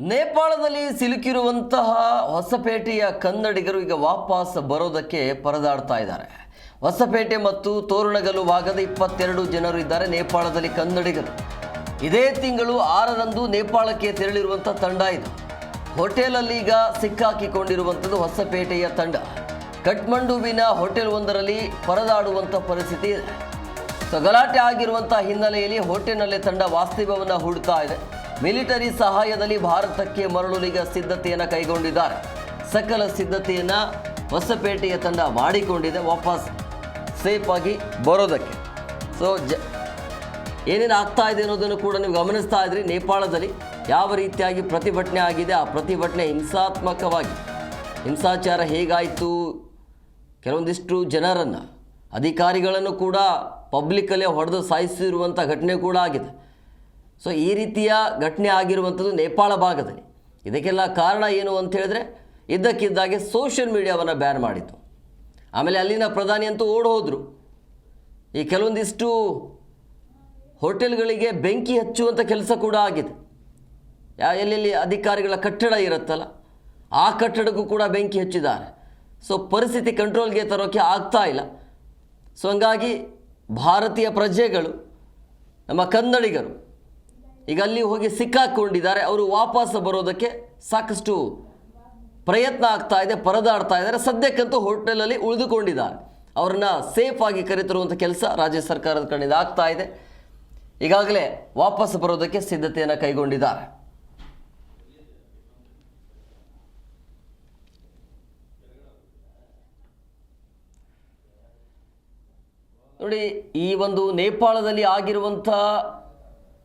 ನೇಪಾಳದಲ್ಲಿ ಸಿಲುಕಿರುವಂತಹ ಹೊಸಪೇಟೆಯ ಕನ್ನಡಿಗರು ಈಗ ವಾಪಸ್ ಬರೋದಕ್ಕೆ ಪರದಾಡ್ತಾ ಇದ್ದಾರೆ. ಹೊಸಪೇಟೆ ಮತ್ತು ತೋರಣಗಲು ಭಾಗದ ಇಪ್ಪತ್ತೆರಡು ಜನರು ಇದ್ದಾರೆ, ನೇಪಾಳದಲ್ಲಿ ಕನ್ನಡಿಗರು. ಇದೇ ತಿಂಗಳು ಆರರಂದು ನೇಪಾಳಕ್ಕೆ ತೆರಳಿರುವಂಥ ತಂಡ ಇದು. ಹೋಟೆಲಲ್ಲಿ ಈಗ ಸಿಕ್ಕಾಕಿಕೊಂಡಿರುವಂಥದ್ದು ಹೊಸಪೇಟೆಯ ತಂಡ. ಕಠ್ಮಂಡುವಿನ ಹೋಟೆಲ್ ಒಂದರಲ್ಲಿ ಪರದಾಡುವಂಥ ಪರಿಸ್ಥಿತಿ ಇದೆ. ಸೊ ಆಗಿರುವಂಥ ಹಿನ್ನೆಲೆಯಲ್ಲಿ ಹೋಟೆಲ್ನಲ್ಲೇ ತಂಡ ವಾಸ್ತವ್ಯವನ್ನು ಹೂಡ್ತಾ ಇದೆ. ಮಿಲಿಟರಿ ಸಹಾಯದಲ್ಲಿ ಭಾರತಕ್ಕೆ ಮರಳಲು ಈಗ ಸಿದ್ಧತೆಯನ್ನು ಕೈಗೊಂಡಿದ್ದಾರೆ. ಸಕಲ ಸಿದ್ಧತೆಯನ್ನು ಹೊಸಪೇಟೆಯ ತಂಡ ಮಾಡಿಕೊಂಡಿದೆ ವಾಪಸ್ ಸೇಫ್ ಬರೋದಕ್ಕೆ. ಸೊ ಜ ಏನೇನು ಆಗ್ತಾ ಇದೆ ಅನ್ನೋದನ್ನು ಕೂಡ ನೀವು ಗಮನಿಸ್ತಾ ಇದ್ರಿ. ನೇಪಾಳದಲ್ಲಿ ಯಾವ ರೀತಿಯಾಗಿ ಪ್ರತಿಭಟನೆ ಆಗಿದೆ? ಆ ಪ್ರತಿಭಟನೆ ಹಿಂಸಾತ್ಮಕವಾಗಿ. ಹಿಂಸಾಚಾರ ಹೇಗಾಯಿತು? ಕೆಲವೊಂದಿಷ್ಟು ಜನರನ್ನು, ಅಧಿಕಾರಿಗಳನ್ನು ಕೂಡ ಪಬ್ಲಿಕ್ಕಲ್ಲೇ ಹೊಡೆದು ಸಾಯಿಸಿರುವಂಥ ಘಟನೆ ಕೂಡ ಆಗಿದೆ. ಸೊ ಈ ರೀತಿಯ ಘಟನೆ ಆಗಿರುವಂಥದ್ದು ನೇಪಾಳ ಭಾಗದಲ್ಲಿ. ಇದಕ್ಕೆಲ್ಲ ಕಾರಣ ಏನು ಅಂತ ಹೇಳಿದ್ರೆ ಇದ್ದಕ್ಕಿದ್ದಾಗೆ ಸೋಷಿಯಲ್ ಮೀಡಿಯಾವನ್ನು ಬ್ಯಾನ್ ಮಾಡಿತು ಆಮೇಲೆ ಅಲ್ಲಿನ ಪ್ರಧಾನಿ ಅಂತೂ ಓಡ್ ಹೋದರು. ಈ ಕೆಲವೊಂದಿಷ್ಟು ಹೋಟೆಲ್ಗಳಿಗೆ ಬೆಂಕಿ ಹಚ್ಚುವಂಥ ಕೆಲಸ ಕೂಡ ಆಗಿದೆ. ಯಾ, ಎಲ್ಲೆಲ್ಲಿ ಅಧಿಕಾರಿಗಳ ಕಟ್ಟಡ ಇರುತ್ತಲ್ಲ, ಆ ಕಟ್ಟಡಕ್ಕೂ ಕೂಡ ಬೆಂಕಿ ಹಚ್ಚಿದ್ದಾರೆ. ಸೊ ಪರಿಸ್ಥಿತಿ ಕಂಟ್ರೋಲ್ಗೆ ತರೋಕ್ಕೆ ಆಗ್ತಾ ಇಲ್ಲ. ಸೊ ಹಂಗಾಗಿ ಭಾರತೀಯ ಪ್ರಜೆಗಳು, ನಮ್ಮ ಕನ್ನಡಿಗರು ಈಗ ಅಲ್ಲಿ ಹೋಗಿ ಸಿಕ್ಕಾಕೊಂಡಿದ್ದಾರೆ. ಅವರು ವಾಪಸ್ ಬರೋದಕ್ಕೆ ಸಾಕಷ್ಟು ಪ್ರಯತ್ನ ಆಗ್ತಾ ಇದೆ, ಪರದಾಡ್ತಾ ಇದ್ದಾರೆ. ಸದ್ಯಕ್ಕಂತೂ ಹೋಟೆಲಲ್ಲಿ ಉಳಿದುಕೊಂಡಿದ್ದಾರೆ. ಅವ್ರನ್ನ ಸೇಫ್ ಆಗಿ ಕರೆತರುವಂಥ ಕೆಲಸ ರಾಜ್ಯ ಸರ್ಕಾರದ ಕಡೆಯಿಂದ ಆಗ್ತಾ ಇದೆ. ಈಗಾಗಲೇ ವಾಪಸ್ ಬರೋದಕ್ಕೆ ಸಿದ್ಧತೆಯನ್ನು ಕೈಗೊಂಡಿದ್ದಾರೆ. ನೋಡಿ, ಈ ಒಂದು ನೇಪಾಳದಲ್ಲಿ ಆಗಿರುವಂಥ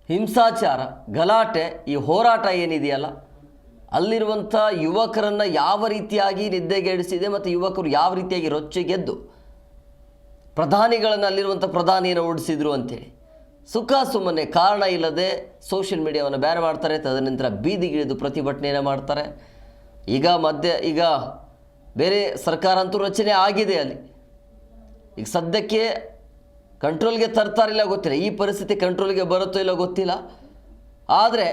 ಹಿಂಸಾಚಾರ, ಗಲಾಟೆ, ಈ ಹೋರಾಟ ಏನಿದೆಯಲ್ಲ, ಅಲ್ಲಿರುವಂಥ ಯುವಕರನ್ನು ಯಾವ ರೀತಿಯಾಗಿ ನಿದ್ದೆಗೆಡಿಸಿದೆ ಮತ್ತು ಯುವಕರು ಯಾವ ರೀತಿಯಾಗಿ ರೊಚ್ಚಿಗೆದ್ದು ಪ್ರಧಾನಿಗಳನ್ನು ಅಲ್ಲಿರುವಂಥ ಪ್ರಧಾನಿಯನ್ನು ಓಡಿಸಿದ್ರು ಅಂತೇಳಿ. ಸುಖ ಸುಮ್ಮನೆ, ಕಾರಣ ಇಲ್ಲದೆ ಸೋಷಿಯಲ್ ಮೀಡಿಯಾವನ್ನು ಬ್ಯಾನ್ ಮಾಡ್ತಾರೆ, ತದನಂತರ ಬೀದಿಗಿಳಿದು ಪ್ರತಿಭಟನೆಯನ್ನು ಮಾಡ್ತಾರೆ. ಈಗ ಮಧ್ಯ, ಈಗ ಬೇರೆ ಸರ್ಕಾರ ಅಂತೂ ರಚನೆ ಆಗಿದೆ ಅಲ್ಲಿ. ಈಗ ಸದ್ಯಕ್ಕೆ ಕಂಟ್ರೋಲ್ಗೆ ತರ್ತಾರಿಲ್ಲ ಗೊತ್ತಿಲ್ಲ. ಈ ಪರಿಸ್ಥಿತಿ ಕಂಟ್ರೋಲ್ಗೆ ಬರುತ್ತೋ ಇಲ್ಲ ಗೊತ್ತಿಲ್ಲ. ಆದರೆ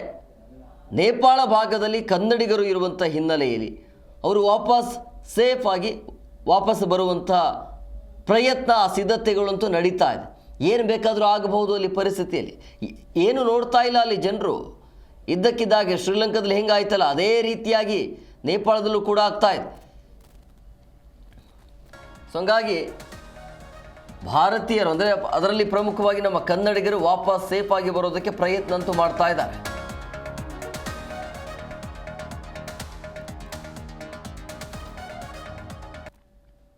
ನೇಪಾಳ ಭಾಗದಲ್ಲಿ ಕನ್ನಡಿಗರು ಇರುವಂಥ ಹಿನ್ನೆಲೆಯಲ್ಲಿ ಅವರು ವಾಪಸ್ ಸೇಫ್ ಆಗಿ ವಾಪಸ್ ಬರುವಂಥ ಪ್ರಯತ್ನ, ಸಿದ್ಧತೆಗಳಂತೂ ನಡೀತಾ ಇದೆ. ಏನು ಬೇಕಾದರೂ ಆಗಬಹುದು ಅಲ್ಲಿ ಪರಿಸ್ಥಿತಿಯಲ್ಲಿ. ಏನು ನೋಡ್ತಾ ಇಲ್ಲ ಅಲ್ಲಿ ಜನರು. ಇದ್ದಕ್ಕಿದ್ದಾಗೆ ಶ್ರೀಲಂಕಾದಲ್ಲಿ ಹೆಂಗಾಯ್ತಲ್ಲ, ಅದೇ ರೀತಿಯಾಗಿ ನೇಪಾಳದಲ್ಲೂ ಕೂಡ ಆಗ್ತಾ ಇದೆ. ಸೊ ಹಂಗಾಗಿ ಭಾರತೀಯರು ಅಂದರೆ ಅದರಲ್ಲಿ ಪ್ರಮುಖವಾಗಿ ನಮ್ಮ ಕನ್ನಡಿಗರು ವಾಪಸ್ ಸೇಫ್ ಆಗಿ ಬರೋದಕ್ಕೆ ಪ್ರಯತ್ನ ಅಂತೂ ಮಾಡ್ತಾ ಇದ್ದಾರೆ.